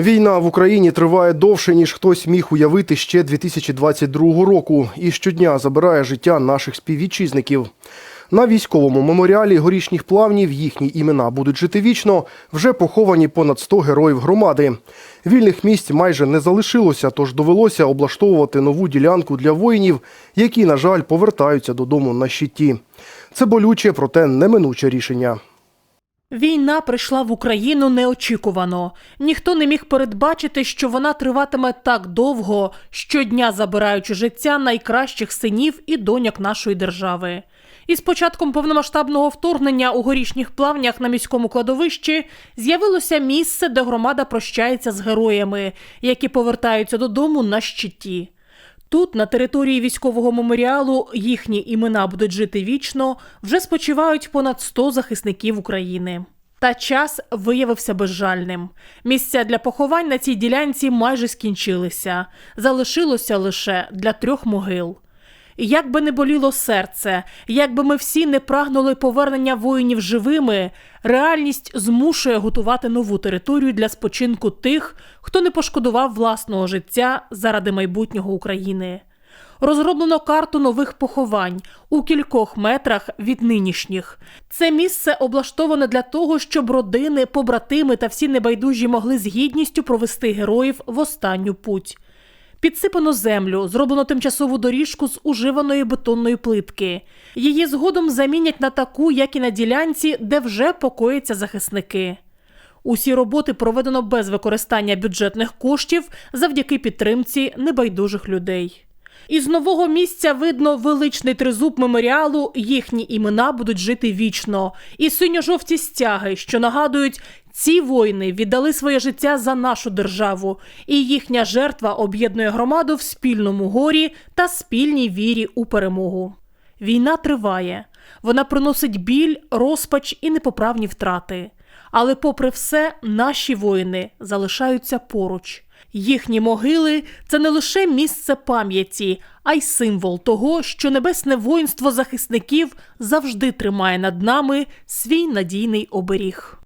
Війна в Україні триває довше, ніж хтось міг уявити ще 2022 року, і щодня забирає життя наших співвітчизників. На військовому меморіалі горішніх плавнів їхні імена будуть жити вічно. Вже поховані понад 100 героїв громади. Вільних місць майже не залишилося, тож довелося облаштовувати нову ділянку для воїнів, які, на жаль, повертаються додому на щиті. Це болюче, проте неминуче рішення. Війна прийшла в Україну неочікувано. Ніхто не міг передбачити, що вона триватиме так довго, щодня забираючи життя найкращих синів і доньок нашої держави. І з початком повномасштабного вторгнення у горішніх плавнях на міському кладовищі з'явилося місце, де громада прощається з героями, які повертаються додому на щиті. Тут, на території військового меморіалу, їхні імена будуть жити вічно, вже спочивають понад 100 захисників України. Та час виявився безжальним. Місця для поховань на цій ділянці майже скінчилися. Залишилося лише для трьох могил. І Як би не боліло серце, як би ми всі не прагнули повернення воїнів живими, реальність змушує готувати нову територію для спочинку тих, хто не пошкодував власного життя заради майбутнього України. Розроблено карту нових поховань у кількох метрах від нинішніх. Це місце облаштоване для того, щоб родини, побратими та всі небайдужі могли з гідністю провести героїв в останню путь. Підсипано землю, зроблено тимчасову доріжку з уживаної бетонної плитки. Її згодом замінять на таку, як і на ділянці, де вже покояться захисники. Усі роботи проведено без використання бюджетних коштів завдяки підтримці небайдужих людей. Із нового місця видно величний тризуб меморіалу. Їхні імена будуть жити вічно. І синьо-жовті стяги, що нагадують, ці воїни віддали своє життя за нашу державу, і їхня жертва об'єднує громаду в спільному горі та спільній вірі у перемогу. Війна триває. Вона приносить біль, розпач і непоправні втрати. Але, попри все, наші воїни залишаються поруч. Їхні могили це не лише місце пам'яті, а й символ того, що небесне воїнство захисників завжди тримає над нами свій надійний оберіг.